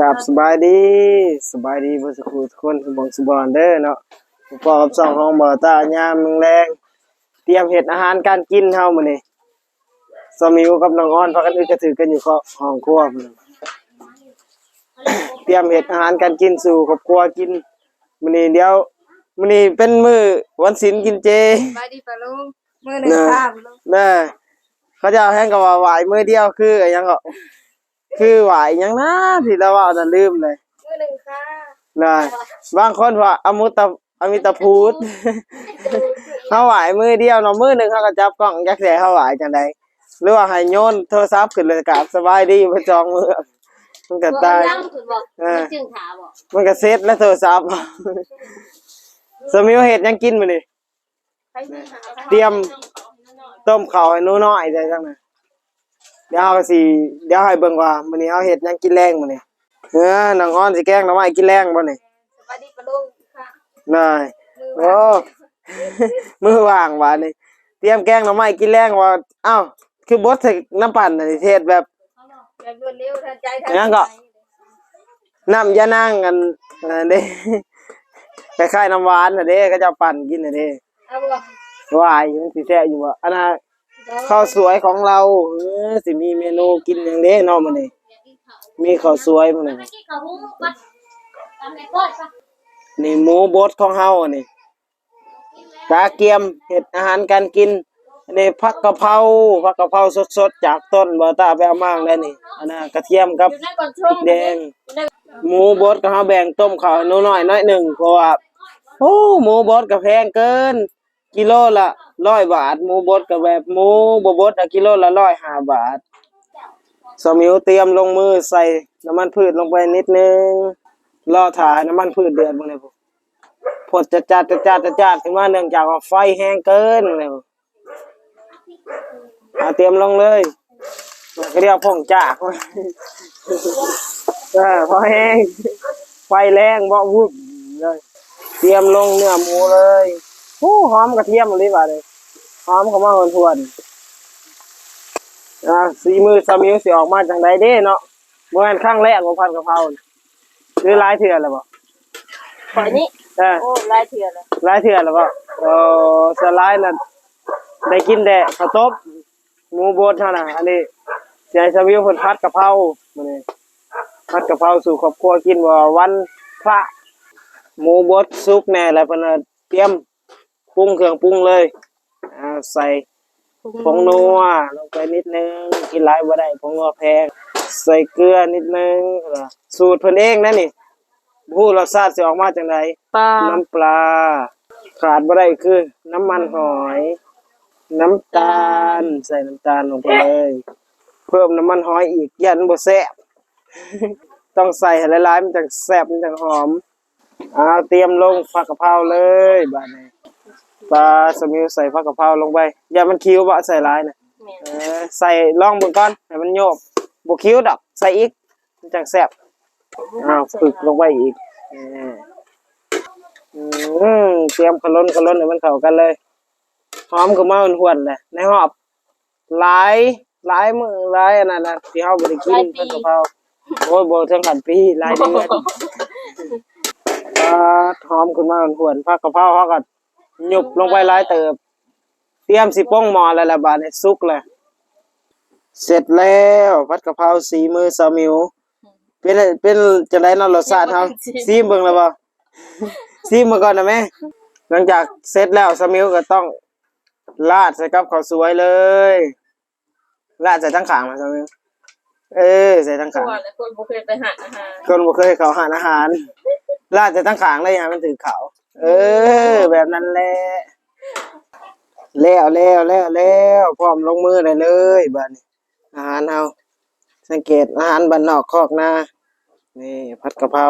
กับสบายดีสบายดีบ่สักครู่ทุกคนสมองสมบอนเด้อเนาะผมพอกับสองห้องบ่ตายามมึงแรงเตรียมเฮ็ดอาหารการกินเฮามื้อนี้สามิวกับน้องอ้อนพากันอึกกระถือกันอยู่เข้าห้องครัวพุ่นเตรียมเฮ็ดอาหารการกินสู่ครอบครัวกินมื้อนี้เดี๋ยวมื้อนี้เป็นมื้อวันศีลกินเจบายดีปะลุงมือหนึ่งข้ามลุงแน่เขาจะเอาแห้งกับว่าหวายมือเดียวคืออะไรยังก็ คือหวายยังนะที่เราว่าจะลืมเลยมือหนึ่งข้ามนะบางคนว่าอมุตตะอมิตาพูดเขาหวายมือเดียวเนาะมือหนึ่งเขาก็จับกล้องยักษ์แสเขาหวายจังใดหรือว่าให้โยนโทรศัพท์ขึ้นเลยกับสบายดีมาจองมือมันก็ตายยังคุณบอกเออไม่จึงขาบอกมันก็เซ็ตแล้วโทรศัพท์สมิวเห็ดยังกินมานี่เตรียมต้มข้าวให้หนูน้อยใจจังนะ เดี๋ยวเฮาก็สิเดี๋ยวให้เบิ่งว่ามื้อนี้เฮาเฮ็ดหยังกินแรงมื้อนี้เออน้องอ้อนสิแกงหน่อไม้กินแรงบ่นี่บายดีปะลุงค่ะนายโอ้ มือว่างว่านี่เตรียมแกงหน่อไม้กินแรงว่าอ้าวคือบดใส่น้ำปั่นน่ะนี่เทศแบบ แบบรวดเร็วทันใจทันยังก็น้ำยานางกันอันนี้คล้ายๆน้ำหวานน่ะเด้ก็จะปั่นกินน่ะเด้เอาบ่วายมันสิแซ่บอยู่บ่อันน่ะ ข้าวสวยของเราเออสิมีเมนูกินหยังเด้เนาะมื้นี้มีข้าวสวยมื้อนี้เมื่อกี้เขาหุ้มปะทำในก้อนปะนี่หมูบดของเฮาอันนี้ตาเกียมเฮ็ดอาหารการกินอันนี้ผักกะเพราผักกะเพราสดๆจากต้นบ่ตาไปเอามาได้นี่อันน่ะกระเทียมกับพริกแดง หมูบดก็เฮาแบ่งต้มข้าวให้หนูน้อยน้อยหนึ่งเพราะว่าโอ้หมูบดก็แพงเกิน กิโลละ100บาทหมูบดก็แบบหมูบบดอะกิโลละ105บาทสมิวเตรียมลงมือใส่น้ำมันพืชลงไปนิดนึงรอถ่ายน้ำมันพืชเดือดบ่ได้พุ่นพดจะจัดจะจัดจะจัดขึ้นมาเนื่องจากว่าไฟแห้งเกินเลยเอาเตรียมลงเลยก็เรียกพ่องจากเออพอแห้งไฟแรงบ่วุบเลย เตรียมลงเนื้อหมูเลย โอ้หอมกระเทียมเลยว่าเลยหอมเข้ามาหวนทวนๆอ่าสีมือสามิวสิออกมาจังไดเด้เนาะบ่แม่นครั้งแรกของพันกะเพราหรือหลายเทื่อแล้วบ่ปล่อยนี่เออโอ้ลายเถื่อนเลยหลายเทื่อแล้วบ่โอ้สลายน่ะได้กินแต่ข้าวต้มหมูบดเท่านั้นอันนี้สิให้สามิวเพิ่นผัดกะเพรามื้อนี้ผัดกะเพราสู่ครอบครัวกินว่าวันพระหมูบดซุปแหน่แล้วเพิ่นน่ะเตรียม ปรุงเครื่องปรุงเลย อ่าใส่ผงนัวลงไปนิดนึงกินหลายบ่ได้ผงนัวแพง ใส่เกลือนิดนึงสูตรเพิ่นเองนะนี่บ่ฮู้รสชาติสิออกมาจังไดปลาน้ำปลา ขาดบ่ได้คือ น้ำมันหอย น้ำตาล ใส่น้ำตาลลงไปเลย เพิ่มน้ำมันหอยอีกยันบ่แซ่บต้องใส่ให้หลายๆมันจังแซ่บมันจังหอมเอาเตรียมลงผักกะเพราเลยบาดนี้ ปลาสมิวใส่ผักกะเพราลงไปอย่ามันคิ้วบ่ใส่หลายนะเออใส่ลองเบิ่งก่อนให้มันโยบบ่คิ้วดอก ใส่อีกมันจังแซ่บอ้าวฝึกลงไปอีกเอออืมเตรียมขะล้นขะล้นให้มันเข้ากันเลยหอมก็มาหวนๆแหละในหอบหลายหลายมื้อหลายอันนั้นน่ะที่เฮาบ่ได้กินผักกะเพราโอ้ยบ่ถึงขันปีหลายเดือน ปลาหอมขึ้นมาหวนๆผักกะเพราเขาก็ หยุบลงไปหลายเติบ เตรียมสิป้องหมอแล้วละบาดนี้สุกเลยเสร็จแล้วผัดกะเพราสีมือสามิว เป็นเป็นจังได๋เนาะรสชาติเฮาซีมเบิ่งแล้วบ่ซีมมาก่อนนะแม่หลังจากเสร็จแล้วสามิวก็ต้องราดใส่กับข้าวสวยเลยราดใส่ทั้งขางมาสามิวเออใส่ทั้งตัขางวแล้วคนบ่เคยไปหาอาหารคนบ่เคยเขาหารอาหารลาดจะตั้งขางเลยฮะมันถือเขา เออ แบบนั้นแหละแล้วแล้วแล้วแล้วพร้อมลงมือได้เลยบัดนี้อาหารเฮาสังเกตอาหารบ้านนอกคอกนานี่ผัดกะเพรา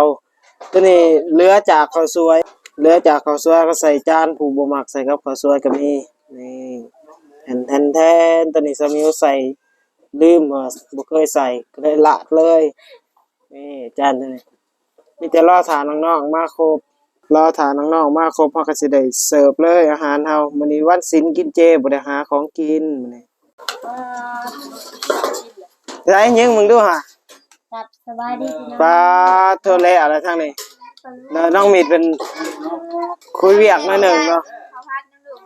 ตัวนี้เหลือจากข้าวสวยเหลือจากข้าวสวยก็ใส่จานผู้บ่มักใส่กับข้าวสวยก็มีนี่แทนแทนแทนตัวนี้สมิวใส่ลืมว่าบ่เคยใส่ก็เลยละเลยนี่จานนี้มีแต่รอถาน้องๆมาครบ รอถาน้องๆมาครบเฮาก็สิได้เสิร์ฟเลยอาหารเฮามื้อนี้วันศีลกินเจบ่ได้หาของกินมื้อนี้ได้ยิงมึงดูหะกับสบายดีพี่น้องปลาเธอแล้วอะไรทางนี้เนอะน้องมีดเป็นคุยเวียกหน่อยหนึ่งเนาะ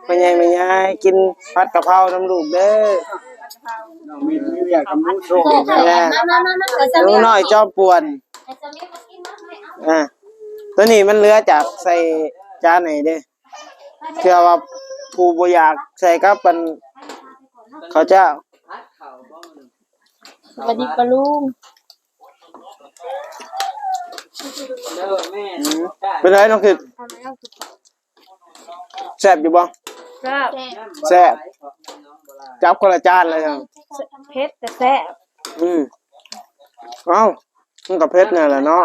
ไม่ใหญ่ไม่ใหญ่กินผัดกะเพราน้ำลูกเด้อน้องมีมีอยากทำรู้โชคแม่มามามามาเกิดจะหนูมีน้อยจอมปวนแต่จะมีมากินมาไม่เอาอะ ตัวนี้มันเหลือจากใส่จานไหนเด้เชื่อว่าผู้บ่อยากใส่กับเป็นเขาวเจ้าสวัสดีปะลุงอืมเป็นไรน้องคือแซ่บอยู่บ่ครับแซ่บจับคนละจานเลยครับเพชรแต่แซ่บอืมเอ้ามันกับเพชรเนี่ยแหละเนาะ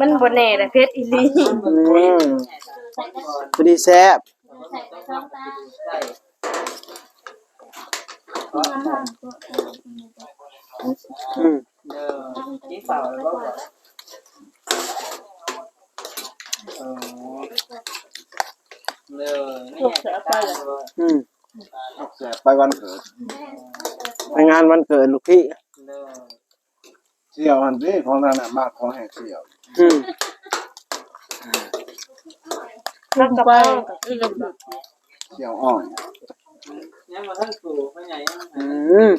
มันบ่แน่แต่เพชรอีหลีอืมพอดีแซ่บใส่ไปสองตาอืมพวกเสือไปเลยอืมไปวันเกิดไปงานวันเกิดลูกพี่ เสี่ยวหันสิของนั่นน่ะมากของแห่งเสี่ยวอืมข้าวกะเพรากับอีหลีเสี่ยวอ่อนอืม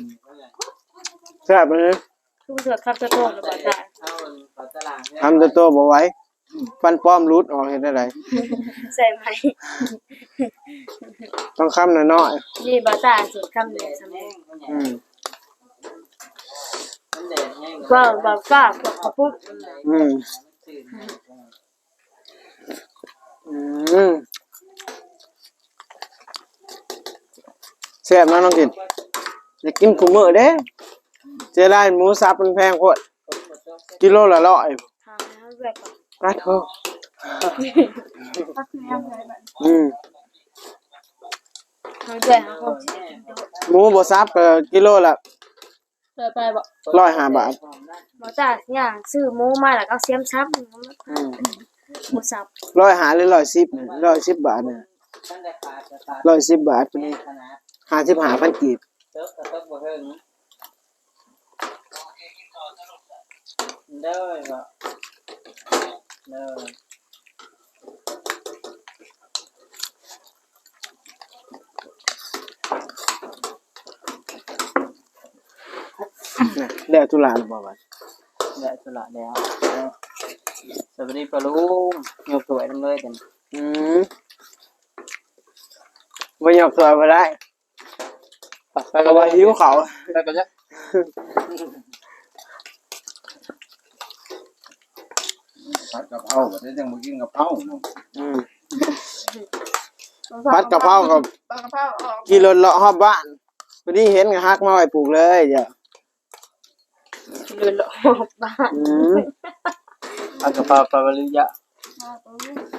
แซ่บเลยคือเสือข้าวจะโตหรือเปล่าจ้ะทำตัวโตบ่ไหว้ฟันป้อมรุดออกเห็นอะไรใส่ไหมต้องคำหน่อยนี่บ่จ้าสิคำเดียวสำเร็จๆอืม ว่าบ่ฟ้ากับกระปุกอืมอืมแซ่บนะน้องกินอยากกินขุมมือเด้เจได้หมูสับมันแพงโคตรกิโลละร้อยทางนั้นด้วยก่อนปลาเถอะอืมทางด้วยหาของสิหมูบดซับก็กิโลละ เสือไปบ่ร้อยห้าบาทบ่จ้าย่างซื้อหมูมาแล้วก็เอาเสียมซับอืมหมูสับร้อยหาหรือร้อยสิบร้อยสิบบาทเนี่ยร้อยสิบบาทตัวนี้ห้าสิบห้าพันกีบเด้อบ่เด้อนะเดี๋ ยวตุลาหรือเปล่าวะได้สละแล้วสวัสดีปะลุงยกสวยทั้งเลยจังอืมไม่ยอมตัวมาได้ไปเพราะว่าหิวเขาไปกันจ้ะผัดกะเพราบ่ได้จังบ่กินกะเพราเนาะอืมพัดกะเพรากับ ปลากระเพราออกกิโลเลาะหอบบ้านพอดีเห็นกับฮักมาไว้ปลูกเลยจ้ะ เดินออกบ้านอืมอันกะเพราปลาบริยะ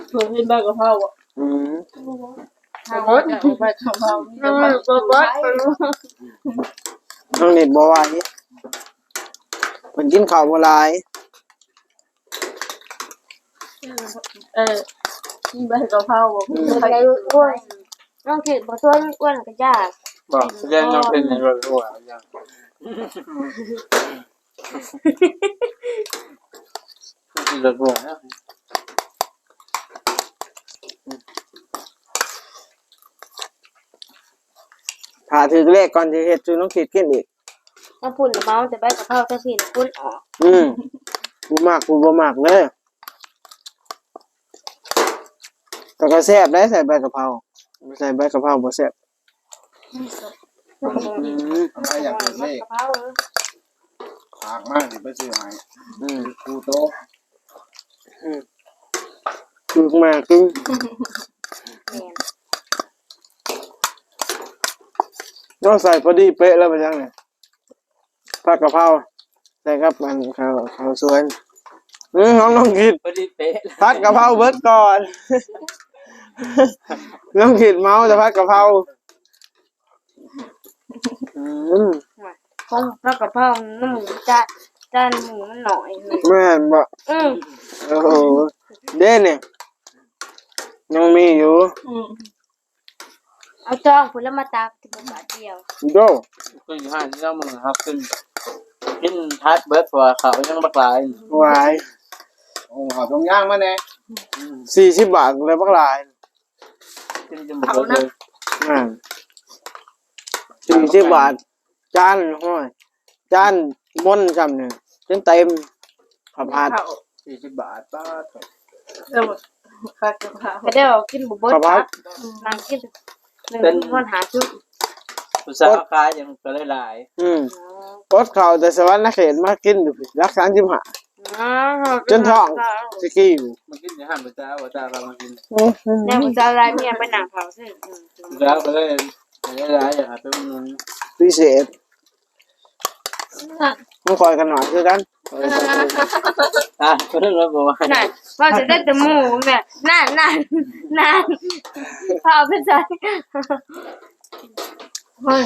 เพิ่นเป็นปลากระเพราอะอืมทางรถเอาไปกระเพราเออบ่บ่น้องเนิดบ่ไหวเพิ่นกินข้าวบ่หลายเออมีใบกระเพราบ่อืมใครอ้วนน้องคิดบ่ส่วนอ้วนก็ยากบอกเรื่องน้องเป็นในรถรั่วยัง รถรั่วนะถ้าถือเลขก่อนสิเฮ็ดซื้อน้องคิดกินอีกน้ำพุ่นเมาแต่ใบกระเพราแต่พี่พุ่นออกอืมกูมากกูบ่มากเลยแต่ก็แซ่บได้ใส่ใบกะเพราใส่ใบกะเพราบ่แซ่บ อืมอะไรอยากเกิดเลข กระเพราเออ ฝากมากสิไปซื้อให้อืมกูโตคือมาคือแม่นต้องใส่พอดีเป๊ะแล้วไปจังเนี่ยผักกะเพราใส่กับมันข้าวข้าวสวยอืมน้องน้องคิดพอดีเป๊ะผัดกะเพราเบิดก่อน น้องคิดเมาแต่ผัดกะเพราอืม ของผักกระเพราน้ำหมูจานจานหมูมันหน่อยเลยแม่นบ่อืมโอ้โหเด้เนี่ยยังมีอยู่อืมเอาจองพุ่นแล้วมาตากถึงบาทเดียวโดขึ้นห้าที่เรามึงครับขึ้นกินทัดเบิร์ดเพราะว่าเขายังบักหลายหวายโอ้เอาตรงย่างมาแน่สี่สิบบาทเลยบักหลายกินจนหมดเลยอ่าสี่สิบบาท จานห้อยจานม้นจำเนี่ยจนเต็มขับพาดสี่สิบบาทป้าดเออคักกับข้าวก็ได้เอากินบ่เบิดขับพาดนั่งกินหนึ่งมันหาจุดผู้สาวขายยังก็เลยหลาย อืมรถเขาแต่สวรรค์นเขตมากินอยู่รักษาจิมหาจนท้องสกี้อยู่มันกินในห้างผู้สาวผู้สาวเรามากินแม่ผู้ชายรายเมียไปนั่งเผาซิผู้สาวก็เลยเลยหลายอย่างหาเป็นมัน พิเศษมันคอยกันหน่อยคือกันคอยกันหน่อยอะก็เรื่องเราบอกว่านั่นว่าจะได้แต่หมูแม่นั่นนั่นนั่นเผาไปใส่เฮ้ย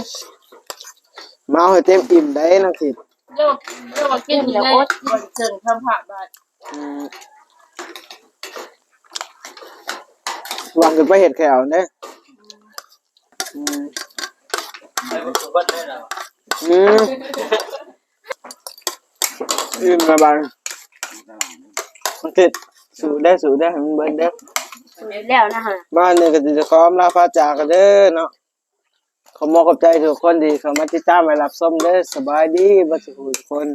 มาเอาให้เต็มอิ่มได้นักสิเดี๋ยวเดี๋ยวกินเดี๋ยวอดเจิงทำผ่านบ้านอืมวางกันไปเห็ดแขวเนี่ย อืมทุกคนได้แล้วอืมอิ่มมาบังนักสิสูได้สูได้ให้มันเบิดเด้อแล้วนะฮะบ้านเนี่ยก็จะขอมลาพาจากกันเด้อเนาะขอมอบกับใจทุกคนดีเขามาติดตามมารับส้มเด้อสบายดีบัดสุขทุกคน